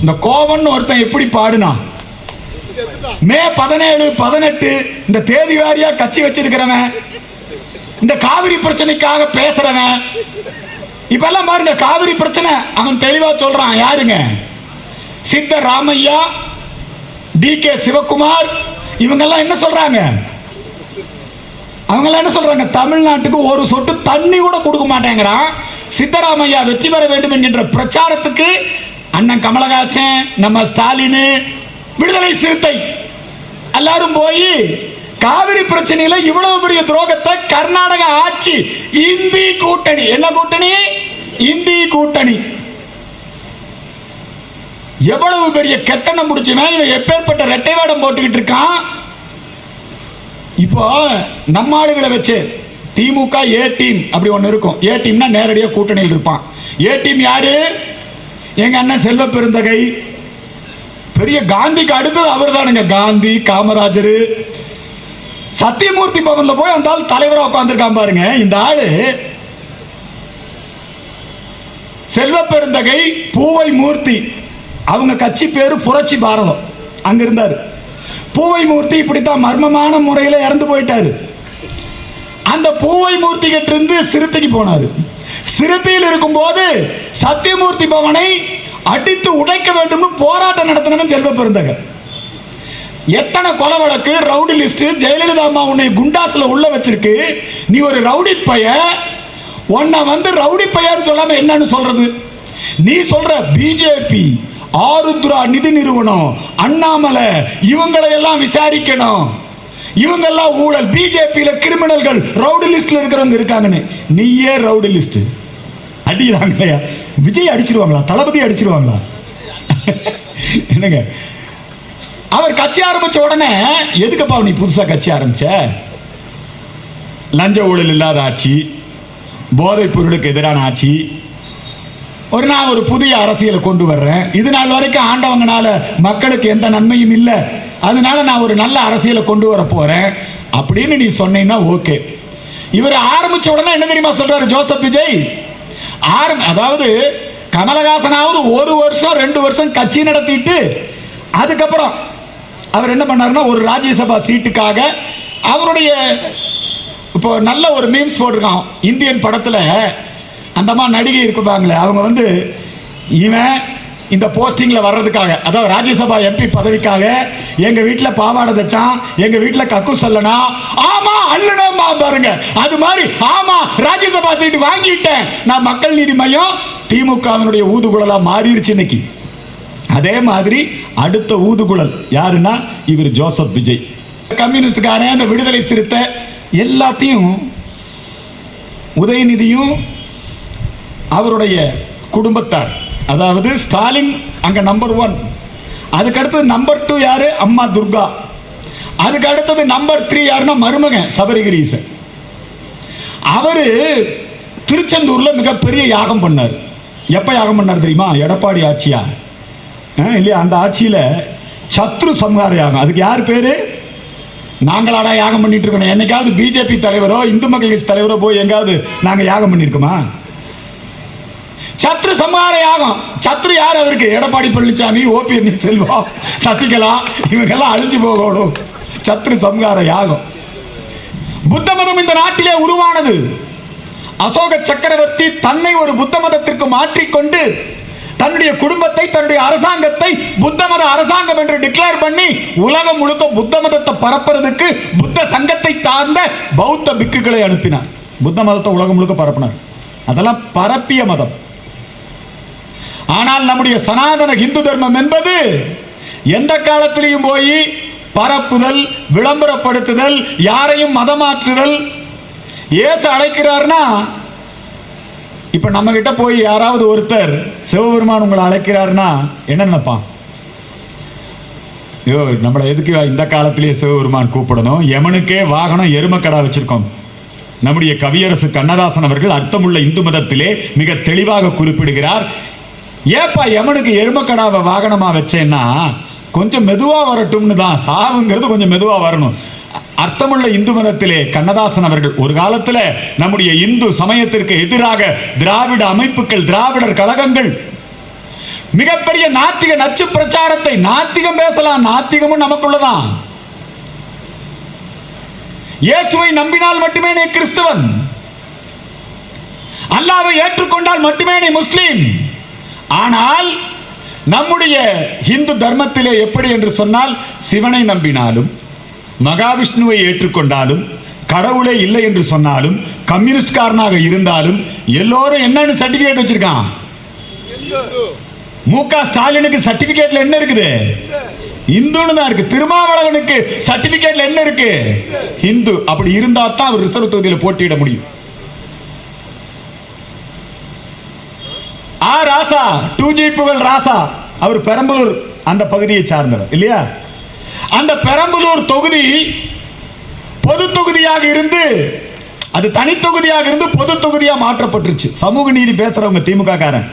இந்த கோவன் ஒருத்தன் எப்படி பாடுனா? மே பதினேழு பதினெட்டு இந்த தேதி வாரியா கட்சி வச்சிருக்கிறவன் இந்த காவிரி பிரச்சனைக்காக பேசுறவன் இப்பெல்லாம் பாருங்க காவிரி பிரச்சனை அவன் தெளிவா சொல்றான் யாருங்க? சித்த ராமையா டி கே சிவகுமார் இவங்கெல்லாம் என்ன சொல்றாங்க? அவங்கெல்லாம் என்ன சொல்றாங்க? தமிழ்நாட்டுக்கு ஒரு சொட்டு தண்ணி கூட கொடுக்க மாட்டேங்கிறான். சித்தராமையா வெற்றி பெற வேண்டும் என்கின்ற பிரச்சாரத்துக்கு அண்ணன் கமலஹாசன் நம்ம ஸ்டாலின் விடுதலை சிறுத்தை. எல்லாரும் போய் காவிரி பிரச்சனையில இவ்வளவு பெரிய துரோகத்தை கர்நாடக ஆட்சி இந்தி கூட்டணி. என்ன கூட்டணி? இந்தி கூட்டணி. எவ்வளவு பெரிய கெட்டணம் முடிச்சுமே இவன் எப்பேற்பட்ட ரெட்டை வேடம் போட்டுக்கிட்டு இருக்கான்? இப்போ நம்ம ஆளுகளை வச்சு திமுக ஏ டீம் அப்படி ஒன்று இருக்கும். ஏ டீம்னா நேரடியாக கூட்டணியில் இருப்பான். ஏ டீம் யாரு? எங்க அண்ணன் செல்வ பெருந்தகை. பெரிய காந்திக்கு அடுத்தது அவர் தானுங்க காந்தி காமராஜர். சத்தியமூர்த்தி பவன்ல போய் அந்த ஆள் தலைவராக உட்காந்துருக்கான் பாருங்க. இந்த ஆளு செல்வ பெருந்தகை பூவை மூர்த்தி. அவங்க கட்சி பேரு புரட்சி பாரதம். அங்க இருந்தாரு. பூவை மூர்த்தி இப்படித்தான் மர்மமான முறையில் இறந்து போயிட்டாரு. அந்த பூவை மூர்த்தி கிட்ட இருந்து சிறுத்தைக்கு போனாரு. சிறுத்தையில் இருக்கும்போது சத்தியமூர்த்தி பவனை அடித்து உடைக்க வேண்டும் போராட்டம் நடத்தினவன் செல்வ பெருந்தகர் எத்தனை கொலை வழக்கு ரவுடி லிஸ்ட் ஜெயலலிதா அம்மா உன்னை குண்டாஸ்ல உள்ள வச்சிருக்கு. நீ ஒரு ரவுடி பைய உன்னை வந்து ரவுடி பையன்னு சொல்லாம என்னன்னு சொல்றது? நீ சொல்ற பிஜேபி ஆருத்ரா நிதி நிறுவனம் அண்ணாமலை இவங்களை எல்லாம் விசாரிக்கணும். இவங்கெல்லாம் ஊழல் பிஜேபியில் கிரிமினல்கள் ரவுடி லிஸ்ட்ல இருக்கிறவங்க இருக்காங்கன்னு. நீயே ரவுடி லிஸ்ட் அடிக்கிறாங்களையா? விஜய் அடிச்சிருவாங்களா? தளபதி அடிச்சிருவாங்களா? என்னங்க? அவர் கட்சி ஆரம்பிச்ச உடனே எதுக்குப்பா நீ புதுசா கட்சி ஆரம்பிச்ச? லஞ்ச ஊழல் இல்லாத ஆட்சி போதைப் பொருளுக்கு எதிரான ஆட்சி. ஒரு நான் ஒரு புதிய அரசியலை கொண்டு வர்றேன். இது நாள் வரைக்கும் ஆண்டவங்கனால மக்களுக்கு எந்த நன்மையும் இல்லை. அதனால நான் ஒரு நல்ல அரசியலை கொண்டு வர போறேன். அப்படின்னு நீ சொன்னீங்கன்னா ஓகே. இவர் ஆரம்பிச்ச உடனே என்ன தெரியுமா சொல்றாரு ஜோசப் விஜய்? ஆரம் அதாவது கமலஹாசனாவது ஒரு வருஷம் ரெண்டு வருஷம் கட்சி நடத்திட்டு அதுக்கப்புறம் அவர் என்ன பண்ணாருன்னா ஒரு ராஜ்யசபா சீட்டுக்காக அவருடைய இப்போ நல்ல ஒரு மீம்ஸ் போட்டிருக்கான். இந்தியன் படத்தில் அந்தமா நடிகை இருக்குப்பாங்களே அவங்க வந்து இவன் இந்த போஸ்டிங்கில் வர்றதுக்காக அதாவது ராஜ்யசபா எம்பி பதவிக்காக எங்கள் வீட்டில் பாவாடை தச்சான் எங்கள் வீட்டில் கக்கு சொல்லனா ஆமாம் அல்லணுமா பாருங்க. அது மாதிரி ஆமாம் ராஜ்யசபா சீட்டு வாங்கிட்டேன். நான் மக்கள் நீதி மையம் திமுகவினுடைய ஊதுகுழலாக மாறிடுச்சு இன்னைக்கு. அதே மாதிரி அடுத்த ஊதுகுழல் யாருன்னா இவர் ஜோசப் விஜய். கம்யூனிஸ்டுக்காரன் அந்த விடுதலை சிறுத்தை எல்லாத்தையும் உதயநிதியும் அவருடைய குடும்பத்தார். அதாவது ஸ்டாலின் அங்க நம்பர் ஒன் அதுக்கு அடுத்தது நம்பர் டூ யாரு? அம்மா துர்கா. அதுக்கு அடுத்தது நம்பர் த்ரீ யாருன்னா மருமகன் சபரிகிரீசன். அவர் திருச்செந்தூர்ல மிகப்பெரிய யாகம் பண்ணார். எப்ப யாகம் பண்ணார் தெரியுமா? எடப்பாடி ஆட்சியா? ஆ, இல்லையா? அந்த ஆட்சியில சத்ரு சம்ஹார யாகம். அதுக்கு யார் பேரு? நாங்களாடா யாகம் பண்ணிட்டு இருக்கோம். என்னைக்காவது பிஜேபி தலைவரோ இந்து மக்கள் கட்சி தலைவரோ போய் எங்காவது நாங்கள் யாகம் பண்ணியிருக்கோமா? சத்ரு சம்ஹார யாகம் சத்ரு யார் அவருக்கு? எடப்பாடி பழனிசாமி ஓபி செல்வம் சசிகலா இவங்கெல்லாம் அழிஞ்சு போகணும். சத்ரு சம்ஹார யாகம் புத்த மதம் இந்த நாட்டிலே உருவானது. அசோக சக்கரவர்த்தி தன்னை ஒரு புத்த மதத்திற்கு மாற்றிக்கொண்டு தன்னுடைய குடும்பத்தை தன்னுடைய அரசாங்கத்தை புத்த மத அரசாங்கம் என்று டிக்ளேர் பண்ணி உலகம் முழுக்க புத்த மதத்தை பரப்புறதுக்கு புத்த சங்கத்தை சார்ந்த பௌத்த பிக்குகளை அனுப்பினார். புத்த மதத்தை உலகம் முழுக்க பரப்பினார். அதெல்லாம் பரப்பிய மதம். ஆனால் நம்முடைய சனாதன ஹிந்து தர்மம் என்பது எந்த காலத்திலையும் போய் பரப்புதல் விளம்பரப்படுத்துதல் யாரையும் மதமாற்றுதல் ஏசு அழைக்கிறார்னா இப்போ நம்ம கிட்ட போய் யாராவது ஒருத்தர் சிவபெருமான் உங்களை அழைக்கிறாருன்னா என்ன நினைப்பான்? ஐயோ நம்மளை எதுக்கு இந்த காலத்திலேயே சிவபெருமான் கூப்பிடணும்? யமனுக்கே வாகனம் எருமக்கடா வச்சிருக்கோம். நம்முடைய கவியரசு கண்ணதாசன் அவர்கள் அர்த்தமுள்ள இந்து மதத்திலே மிக தெளிவாக குறிப்பிடுகிறார். ஏப்பா யமனுக்கு எருமக்கடாவை வாகனமாக வச்சேன்னா கொஞ்சம் மெதுவாக வரட்டும்னு தான். சாவுங்கிறது கொஞ்சம் மெதுவாக வரணும். அர்த்தமுள்ள இந்து மதத்திலே கண்ணதாசன் அவர்கள் ஒரு காலத்தில் நம்முடைய இந்து சமயத்திற்கு எதிராக திராவிட அமைப்புகள் திராவிடர் கழகங்கள் மிகப்பெரிய நாத்திக நச்சு பிரச்சாரத்தை நாத்திகம் பேசலாம். நாத்திகமும் நமக்குள்ளதான். இயேசுவை நம்பினால் மட்டுமே நீ கிறிஸ்தவன். அல்லாவை ஏற்றுக்கொண்டால் மட்டுமே நீ முஸ்லீம். ஆனால் நம்முடைய இந்து தர்மத்திலே எப்படி என்று சொன்னால் சிவனை நம்பினாலும் மகாவிஷ்ணுவை ஏற்றுக்கொண்டாலும் கடவுளே இல்லை என்று சொன்னாலும் கம்யூனிஸ்ட்காரனாக இருந்தாலும் எல்லோரும் என்னன்னு சர்டிபிகேட் வச்சிருக்கான். மு க ஸ்டாலினுக்கு சர்டிபிகேட்ல என்ன இருக்குது? இந்துன்னு தான் இருக்கு திருமாவளவனுக்கு சர்டிபிகேட்ல என்ன இருக்கு? இந்து அப்படி இருந்தா தான் அவர் ரிசர்வ் தொகுதியில் போட்டியிட முடியும். ராசா. டூ ஜி புகழ் ராசா. அவர் பெரம்பலூர் அந்த பகுதியை சார்ந்தவர் இல்லையா? அந்த பெரம்பலூர் தொகுதி பொது தொகுதியாக இருந்து அது தனித்தொகுதியாக இருந்து பொது தொகுதியாக மாற்றப்பட்டுருச்சு. சமூக நீதி பேசுறவங்க திமுக காரன்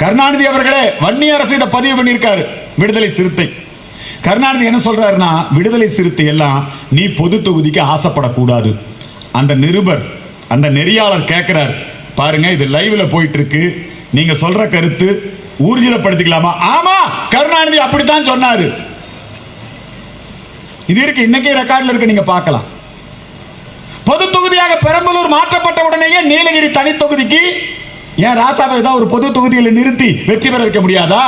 கருணாநிதி அவர்களே வன்னி அரசு இதை பதிவு பண்ணியிருக்காரு விடுதலை சிறுத்தை. கருணாநிதி என்ன சொல்றாருன்னா விடுதலை சிறுத்தை எல்லாம் நீ பொது தொகுதிக்கு ஆசைப்படக்கூடாது. அந்த நிருபர் அந்த நெறியாளர் கேட்கிறார் பாருங்க இது லைவ்ல போயிட்டு இருக்கு நீங்க சொல்ற கருத்து ஊர்ஜிதப்படுத்திக்கலாமா? ஆமா கருணாநிதி அப்படித்தான் சொன்னாரு. இது இருக்கு இன்னைக்கு ரெக்கார்ட்ல இருக்கு நீங்க பார்க்கலாம். பொது தொகுதியாக பெரம்பலூர் மாற்றப்பட்ட உடனேயே நீலகிரி தனி தொகுதிக்கு ஏன் ராசாவை ஏதாவது ஒரு பொது தொகுதியில் நிறுத்தி வெற்றி பெற வைக்க முடியாதா?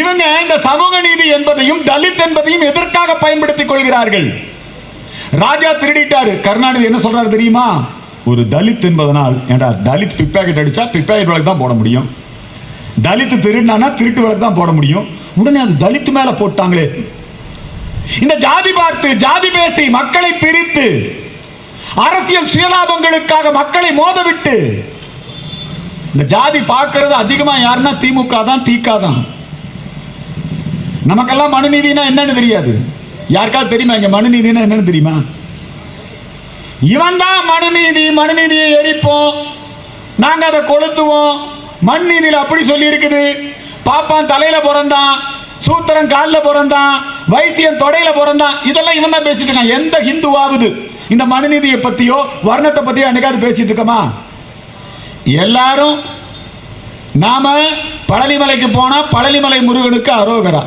இவங்க இந்த சமூக நீதி என்பதையும் தலித் என்பதையும் எதற்காக பயன்படுத்திக் கொள்கிறார்கள்? ராஜா திருடிட்டாரு. கருணாநிதி என்ன சொல்றாரு தெரியுமா? ஒரு தலித் என்பதனால் ஏண்டா தலித் பிப்பாக்கெட் அடித்தா பிப்பாக்கெட் வழக்கு தான் போட முடியும்? தலித் திருடினானா திருட்டு வழக்கு தான் போட முடியும்? உடனே அது தலித்து மேலே போட்டாங்களே. இந்த ஜாதி பார்த்து ஜாதி பேசி மக்களை பிரித்து அரசியல் சுயலாபங்களுக்காக மக்களை மோதவிட்டு இந்த ஜாதி பார்க்கறது அதிகமாக யாருன்னா திமுக தான் தீகா தான். நமக்கெல்லாம் மனுநீதினா என்னன்னு தெரியாது. யாருக்காவது தெரியுமா இங்கே மனுநீதினா என்னன்னு தெரியுமா? இவன் தான் மனுநீதி மனுநீதியை எரிப்போம். நாங்க அதை கொளுத்துவோம். மண் நீதியில் அப்படி சொல்லி இருக்குது பாப்பான் தலையில பிறந்தான் சூத்திரன் காலில் பிறந்தான் வைசியன் தொடையில பிறந்தான். இதெல்லாம் இவன் தான் பேசிட்டு இருக்கான். எந்த ஹிந்துவாவது இந்த மனுநீதியை பத்தியோ வர்ணத்தை பத்தியோ என்னைக்காவது பேசிட்டு இருக்கோமா? எல்லாரும் நாம பழனிமலைக்கு போனா பழனிமலை முருகனுக்கு அரோகரா.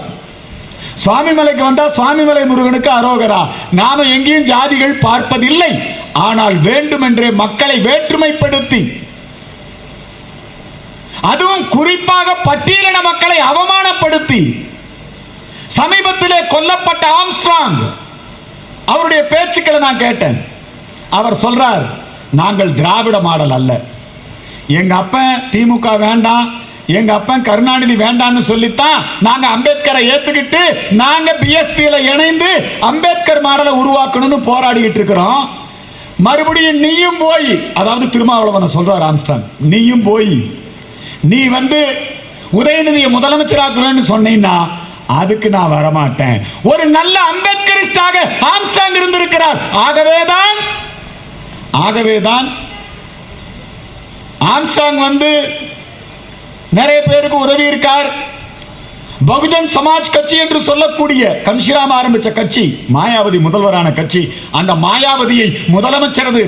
சுவாமிமலைக்கு வந்தா சுவாமிமலை முருகனுக்கு அரோகரா. நாம எங்கேயும் ஜாதிகள் பார்ப்பதில்லை. ஆனால் வேண்டுமென்றே மக்களை வேற்றுமைப்படுத்தி அதுவும் குறிப்பாக பட்டியலின மக்களை அவமானப்படுத்தி சமீபத்திலே கொல்லப்பட்ட ஆம்ஸ்ட்ராங் அவருடைய பேச்சுக்களை நான் கேட்டேன். அவர் சொல்றார் நாங்கள் திராவிட மாடல் அல்ல. எங்க அப்பன் திமுக வேண்டாம் எங்க அப்பன் கருணாநிதி வேண்டாம்னு சொல்லித்தான் நாங்க அம்பேத்கரை ஏத்துக்கிட்டு நாங்க பிஎஸ்பியில இணைந்து அம்பேத்கர் மாடலை உருவாக்கணும்னு போராடிக்கிட்டு இருக்கிறோம். மறுபடியும் நீயும் போய் அதாவது திருமாவளவனை சொல்றார் ஆம்ஸ்டாங் நீயும் போய் நீ வந்து உதயநிதியை முதலமைச்சராக்குவேன்னு சொன்னீங்கன்னா அதுக்கு நான் வரமாட்டேன். ஒரு நல்ல அம்பேத்கரிஸ்டாக ஆம்ஸ்டாங் இருந்திருக்கிறார். ஆகவேதான் ஆகவேதான் ஆம்ஸ்டாங் வந்து நிறைய பேருக்கு உதவி இருக்கார் பகுஜன் சமாஜ் கட்சி என்று சொல்லக்கூடிய கன்ஷிராம் ஆரம்பிச்ச கட்சி மாயாவதி முதல்வரான கட்சி அந்த மாயாவதியை முதலமைச்சரது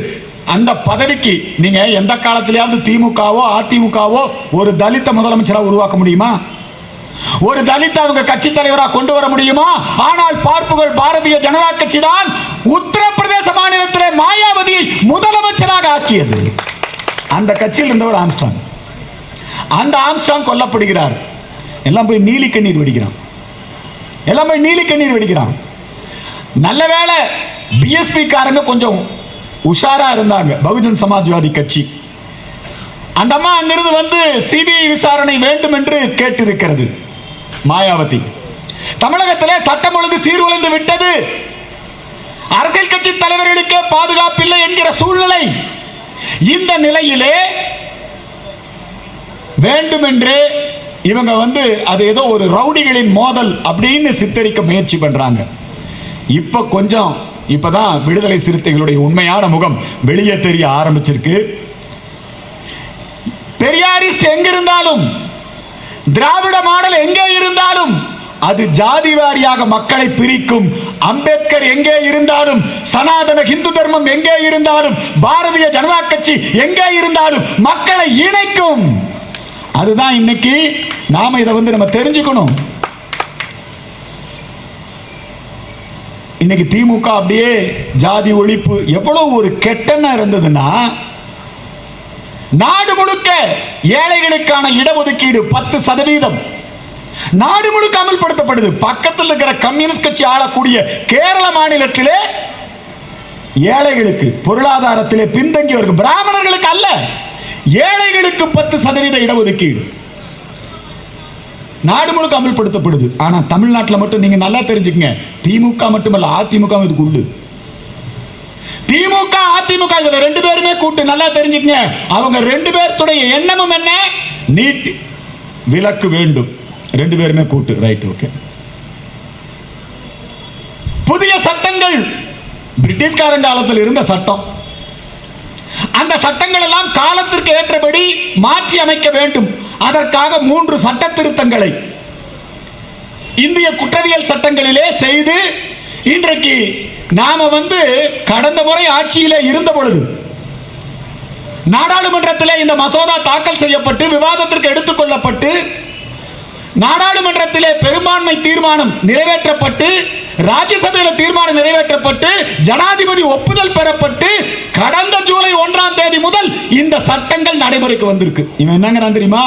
அந்த பதவிக்கு நீங்க எந்த காலத்திலேயாவது திமுகவோ அதிமுகவோ ஒரு தலித்த முதலமைச்சரா உருவாக்க முடியுமா? ஒரு தலித் அவங்க கட்சி தலைவராக கொண்டு வர முடியுமா? ஆனால் பார்ப்புகள் பாரதிய ஜனதா கட்சி தான் உத்தரப்பிரதேச மாநிலத்திலே மாயாவதியை முதலமைச்சராக ஆக்கியது. அந்த கட்சியில் இருந்தவர் ஆம்ஸ்டாங் அந்த ஆம்ஸ்டாங் கொல்லப்படுகிறார். எல்லாம் போய் நீலி கண்ணீர் வெடிக்கிறான். எல்லாம் போய் நீலி கண்ணீர் வெடிக்கிறான். நல்ல வேளை பிஎஸ்பி காரங்க கொஞ்சம் உஷாரா இருந்தாங்க. பகுஜன் சமாஜ்வாதி கட்சி. அந்த அம்மா அங்கிருந்து வந்து சிபிஐ விசாரணை வேண்டும் என்று கேட்டிருக்கிறது. மாயாவதி. தமிழகத்திலே சட்டம் ஒழுங்கு சீர்குலைந்து விட்டது. அரசியல் கட்சி தலைவர்களுக்கே பாதுகாப்பில்லை என்கிற சூழ்நிலை. இந்த நிலையிலே வேண்டுமென்று இவங்க வந்து அது ஏதோ ஒரு ரவுடிகளின் மோதல் அப்படின்னு சித்தரிக்க முயற்சி பண்றாங்க. இப்ப கொஞ்சம் இப்பதான் விடுதலை சிறுத்தைகளுடைய உண்மையான முகம் வெளியே தெரிய ஆரம்பிச்சிருக்கு. பெரியாரிஸ்ட் எங்க இருந்தாலும் திராவிட மாடல் எங்கே இருந்தாலும் அது ஜாதி வாரியாக மக்களை பிரிக்கும். அம்பேத்கர் எங்கே இருந்தாலும் சனாதன இந்து தர்மம் எங்கே இருந்தாலும் பாரதிய ஜனதா கட்சி எங்கே இருந்தாலும் மக்களை இணைக்கும். அதுதான் இன்னைக்கு நாம இதை வந்து நம்ம தெரிஞ்சுக்கணும். இன்னைக்கு திமுக அப்படியே ஜாதி ஒழிப்பு எவ்வளவு ஒரு கெட்டன இருந்ததுன்னா நாடு முழுக்க ஏழைகளுக்கான இடஒதுக்கீடு பத்து சதவீதம். நாடு முழுக்க அமல்படுத்தப்படுது. பக்கத்தில் இருக்கிற கம்யூனிஸ்ட் கட்சி ஆளக்கூடிய கேரள மாநிலத்திலே ஏழைகளுக்கு பொருளாதாரத்திலே பின்தங்கியவருக்கு பிராமணர்களுக்கு அல்ல. ஏழைகளுக்கு பத்து சதவீத இடஒதுக்கீடு. நாடு முழுக்க அமல்படுத்தப்படுது. ஆனா தமிழ்நாட்டில் மட்டும் நீங்க நல்லா தெரிஞ்சுக்கங்க. திமுக மட்டுமல்ல அதிமுக இதுக்கு உண்டு. திமுக அதிமுக இதுல ரெண்டு பேருமே கூட்டு நல்லா தெரிஞ்சுக்கங்க. அவங்க ரெண்டு பேர்த்துடைய எண்ணமும் என்ன? நீட் விலக்கு வேண்டும். ரெண்டு பேருமே கூட்டு. ரைட் ஓகே புதிய சட்டங்கள். பிரிட்டிஷ்காரன் காலத்தில் இருந்த சட்டம். அந்த சட்டங்கள் எல்லாம் காலத்திற்கு ஏற்றபடி மாற்றி அமைக்க வேண்டும். அதற்காக மூன்று சட்ட திருத்தங்களை இந்திய குற்றவியல் சட்டங்களிலே செய்து இன்றைக்கு நாம வந்து கடந்த முறை ஆட்சியிலே இருந்த பொழுது நாடாளுமன்றத்தில் இந்த மசோதா தாக்கல் செய்யப்பட்டு விவாதத்திற்கு எடுத்துக்கொள்ளப்பட்டு நாடாளுமன்றத்திலே பெரும்பான்மை தீர்மானம் நிறைவேற்றப்பட்டு ராஜ்யசபையில் தீர்மானம் நிறைவேற்றப்பட்டு ஜனாதிபதி ஒப்புதல் பெறப்பட்டு கடந்த ஜூலை ஒன்றாம் தேதி முதல் இந்த சட்டங்கள் நடைமுறைக்கு வந்திருக்கு. இவன் என்னங்கிறான் தெரியுமா?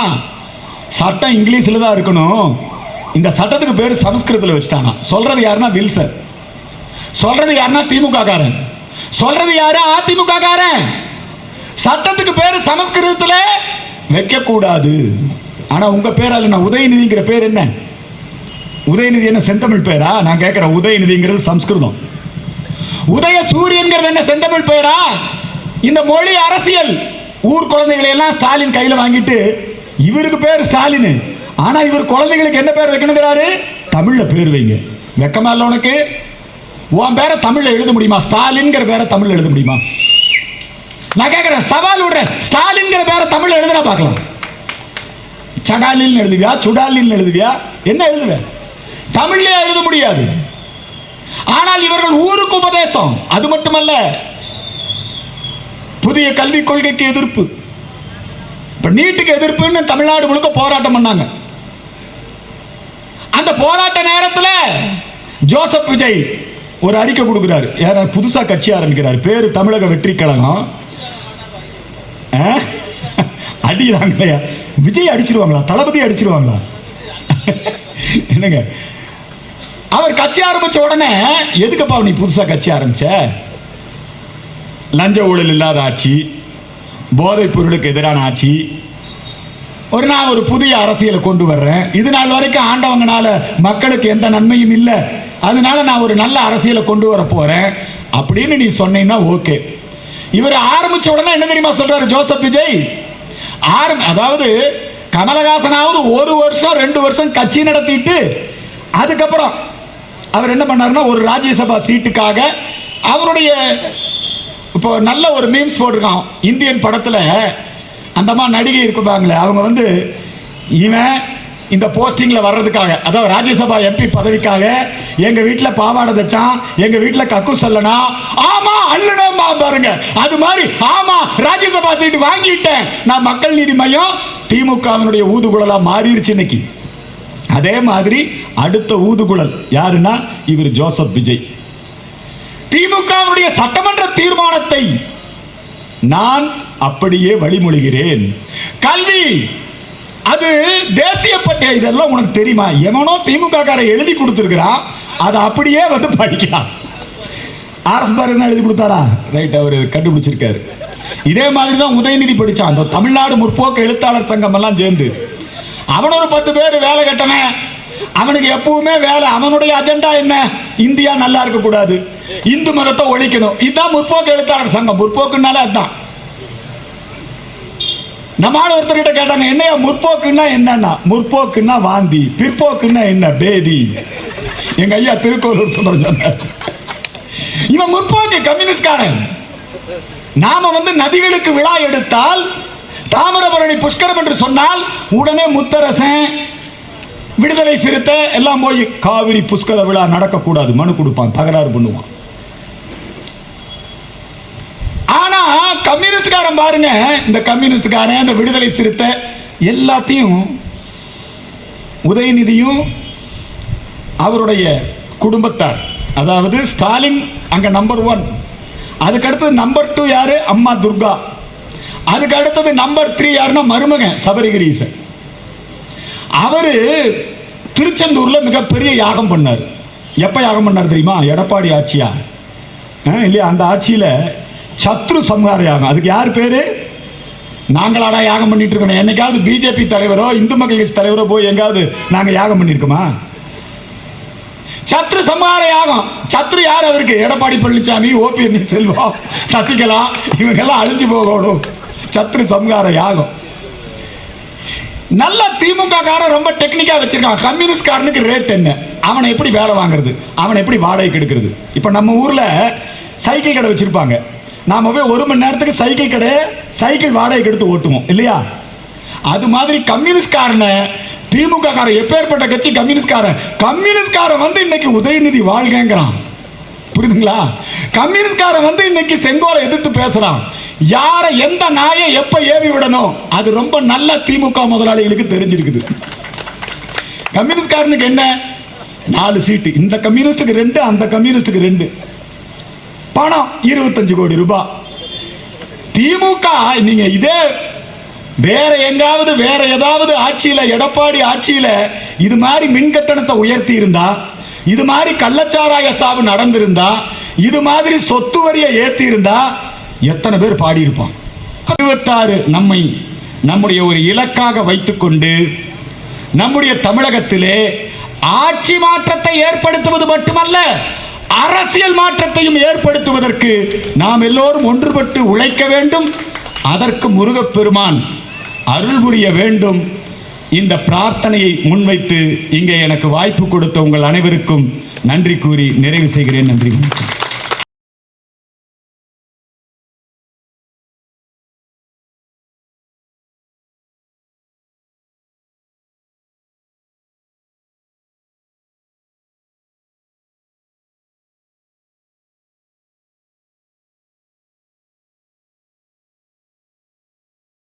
சட்டம் இங்கிலீஷில் தான் இருக்கணும். இந்த சட்டத்துக்கு பேர் சமஸ்கிருதத்தில் வச்சுட்டானா. சொல்றது யாருன்னா வில்சன். சொல்றது யாருன்னா திமுக காரன் சொல்றது யாரு? அதிமுக காரன் சட்டத்துக்கு பேர் சமஸ்கிருதத்தில் வைக்கக்கூடாது. ஆனால் உங்கள் பேர் அதில் நான் உதயநிதிங்கிற பேர் என்ன? உதயநிதி என்ன செந்தமிழ் பெயரா நான் கேட்கிறேன் உதயநிதிங்கிறது சம்ஸ்கிருதம். உதய சூரியன்கிறது என்ன செந்தமிழ் பெயரா இந்த மொழி அரசியல். ஊர் குழந்தைகளை எல்லாம் ஸ்டாலின் கையில வாங்கிட்டு இவருக்கு பேர் ஸ்டாலின். ஆனா இவர் குழந்தைகளுக்கு என்ன பேர் வைக்கணுங்கிறாரு? தமிழ்ல பேர் வைங்க. வெக்கமா இல்ல உனக்கு? உன் பேரை தமிழ்ல எழுத முடியுமா? ஸ்டாலின்ங்கிற பேரை தமிழ்ல எழுத முடியுமா? நான் கேட்குறேன் சவால் விடுறேன். ஸ்டாலின்ங்கிற பேரை தமிழ்ல எழுதுனா பார்க்கலாம். சடாலின் எழுதுவியா? சுடாலின் எழுதுவியா? என்ன எழுதுவேன் தமிழ்ல எழுத முடியாது. ஆனால் இவர்கள் ஊருக்கு உபதேசம். அது மட்டுமல்ல புதிய கல்விக் கொள்கைக்கு எதிர்ப்பு. இப்ப நீட்டுக்கு எதிர்ப்புன்னு தமிழ்நாடு முழுக்க போராட்டம் பண்ணாங்க. அந்த போராட்ட நேரத்தில் ஜோசப் விஜய் ஒரு அறிக்கை கொடுக்குறாரு. யாராவது புதுசா கட்சி ஆரம்பிக்கிறார். பேர் தமிழக வெற்றி கழகம் ஆ? அடிக்கிறாங்களே விஜய் அடிச்சிருவாங்களா? தளபதி அடிச்சிருவாங்களா? என்னங்க? அவர் கட்சி ஆரம்பிச்ச உடனே எதுக்குப்பா நீ புதுசா கட்சி ஆரம்பிச்ச? லஞ்ச ஊழல் இல்லாத ஆட்சி போதைப் பொருளுக்கு எதிரான ஆட்சி. ஒரு நான் ஒரு புதிய அரசியலை கொண்டு வர்றேன். இது நாள் வரைக்கும் ஆண்டவங்கனால மக்களுக்கு எந்த நன்மையும் இல்லை. அதனால நான் ஒரு நல்ல அரசியலை கொண்டு வர போறேன். அப்படின்னு நீ சொன்னீங்கன்னா ஓகே. இவர் ஆரம்பிச்ச உடனே என்ன தெரியுமா சொல்றாரு ஜோசப் விஜய்? ஆரம் அதாவது கமலஹாசனாவது ஒரு வருஷம் ரெண்டு வருஷம் கட்சி நடத்திட்டு அதுக்கப்புறம் அவர் என்ன பண்ணாருன்னா ஒரு ராஜ்யசபா சீட்டுக்காக அவருடைய இப்போ நல்ல ஒரு மீம்ஸ் போட்டிருக்கான். இந்தியன் படத்தில் அந்தமா நடிகை இருக்குப்பாங்களே அவங்க வந்து இவன் இந்த போஸ்டிங்கில் வர்றதுக்காக அதாவது ராஜ்யசபா எம்பி பதவிக்காக எங்கள் வீட்டில் பாவாடை தச்சான் எங்கள் வீட்டில் கக்கு சொல்லனா ஆமாம் அல்லணுமா பாருங்க. அது மாதிரி ஆமாம் ராஜ்யசபா சீட்டு வாங்கிட்டேன். நான் மக்கள் நீதி மையம் திமுகவினுடைய ஊதுகுழலாக மாறிடுச்சு இன்னைக்கு. அதே மாதிரி அடுத்த ஊதுகுழல் யாருன்னா இவர் ஜோசப் விஜய். திமுகவுடைய சட்டமன்ற தீர்மானத்தை நான் அப்படியே வழிமொழிகிறேன். கல்வி அது தேசிய பட்டிய இதெல்லாம் உனக்கு தெரியுமா? எவனோ திமுக கார எழுதி கொடுத்துருக்கிறான் அதை அப்படியே வந்து படிக்கிறான். ஆர்எஸ் பாரதி எழுதி கொடுத்தாரா? ரைட் அவர் கண்டுபிடிச்சிருக்காரு. இதே மாதிரி தான் உதயநிதி படிச்சான். அந்த தமிழ்நாடு முற்போக்கு எழுத்தாளர் சங்கம் எல்லாம் சேர்ந்து. அவன் ஒரு பத்து பேர் வேலை கட்டவன் அவனுக்கு எப்பவுமே வேலை அவனுடைய அஜெண்டா என்ன? இந்தியா நல்லா இருக்க கூடாது. இந்து மதத்தை ஒழிக்கணும். இதுதான் முற்போக்கு எழுத்தாளர் சங்கம். முற்போக்குனால அதுதான் நம்ம ஒருத்தர்கிட்ட கேட்டாங்க என்னையா முற்போக்குன்னா என்னன்னா? முற்போக்குன்னா வாந்தி. பிற்போக்குன்னா என்ன? பேதி. எங்க ஐயா திருக்கோளூர் சுந்தரம் இவன் முற்போக்கு கம்யூனிஸ்ட்காரன். நாம வந்து நதிகளுக்கு விழா எடுத்தால் தாமிரபரணி புஷ்கரம் என்று சொன்னால் உடனே முத்தரசன் விடுதலை சிறுத்தை எல்லாம் போய் காவிரி புஷ்கர விழா நடக்கக்கூடாது மனு கொடுப்பான் தகராறு பண்ணுவான். ஆனா கம்யூனிஸ்ட்காரன் பாருங்க இந்த கம்யூனிஸ்ட்காரன் இந்த விடுதலை சிறுத்தை எல்லாத்தையும் உதயநிதியும் அவருடைய குடும்பத்தார் அதாவது ஸ்டாலின் அங்க நம்பர் ஒன் அதுக்கடுத்து நம்பர் டூ யாரு? அம்மா துர்கா. அதுக்கு அடுத்தது நம்பர் த்ரீ யாருன்னா மருமகன் சபரிகிரீசன் அவரு திருச்செந்தூர்ல மிகப்பெரிய யாகம் பண்ணார். எப்ப யாகம் பண்ணார் தெரியுமா? எடப்பாடி ஆட்சியா? ஆ, இல்லையா? அந்த ஆட்சியில சத்ரு சம்ஹார யாகம். அதுக்கு யார் பேரு? நாங்களாடா யாகம் பண்ணிட்டு இருக்கோம் என்னைக்காவது பிஜேபி தலைவரோ இந்து மக்கள் கட்சி தலைவரோ போய் எங்காவது நாங்க யாகம் பண்ணியிருக்கோமா சத்ரு சம்ஹார யாகம். சத்ரு யார் அவருக்கு? எடப்பாடி பழனிசாமி ஓபி செல்வம் சசிகலா இவங்கெல்லாம் அழிஞ்சு போகணும். சத்ரு சம்ஹார யாகம். நல்ல திமுக காரன் ரொம்ப டெக்னிக்கா வச்சிருக்கான். கம்யூனிஸ்ட் காரனுக்கு ரேட் என்ன? அவனை எப்படி வேலை வாங்குறது? அவனை எப்படி வாடகைக்கு எடுக்கிறது? இப்போ நம்ம ஊர்ல சைக்கிள் கடை வச்சிருப்பாங்க. நாம போய் ஒரு மணி நேரத்துக்கு சைக்கிள் கடை சைக்கிள் வாடகைக்கு எடுத்து ஓட்டுவோம். இல்லையா? அது மாதிரி கம்யூனிஸ்ட் காரனை திமுக காரன் எப்பேற்பட்ட கட்சி கம்யூனிஸ்ட் காரன் கம்யூனிஸ்ட் காரன் வந்து இன்னைக்கு உதயநிதி வாழ்கங்கிறான் புரியுதுங்களா? கம்யூனிஸ்ட்காரன் வந்து இன்னைக்கு செங்கோலை எதிர்த்து பேசுறான். யாரை எந்த நாயை எப்ப ஏவி விடணும்? அது ரொம்ப நல்ல திமுக முதலாளிகளுக்கு தெரிஞ்சிருக்குது. கம்யூனிஸ்ட்காரனுக்கு என்ன? நாலு சீட்டு. இந்த கம்யூனிஸ்டுக்கு ரெண்டு அந்த கம்யூனிஸ்டுக்கு ரெண்டு. பணம் இருபத்தஞ்சு கோடி ரூபாய். திமுக நீங்க இதே வேற எங்காவது வேற ஏதாவது ஆட்சியில எடப்பாடி ஆட்சியில இது மாதிரி மின் கட்டணத்தை உயர்த்தி இருந்தா இது மாதிரி கள்ளச்சாராய சாவு நடந்திருந்தா இது மாதிரி சொத்து வரியை ஏத்தி இருந்தா எத்தனை பேர் பாடியிருப்பான் அறுபத்தாறு நம்மை நம்முடைய ஒரு இலக்காக வைத்துக்கொண்டு நம்முடைய தமிழகத்திலே ஆட்சி மாற்றத்தை ஏற்படுத்துவது மட்டுமல்ல அரசியல் மாற்றத்தையும் ஏற்படுத்துவதற்கு நாம் எல்லோரும் ஒன்றுபட்டு உழைக்க வேண்டும். அதற்கு முருகப்பெருமான் அருள் புரிய வேண்டும். இந்த பிரார்த்தனையை முன்வைத்து இங்கே எனக்கு வாய்ப்பு கொடுத்த உங்கள் அனைவருக்கும் நன்றி கூறி நிறைவு செய்கிறேன். நன்றி.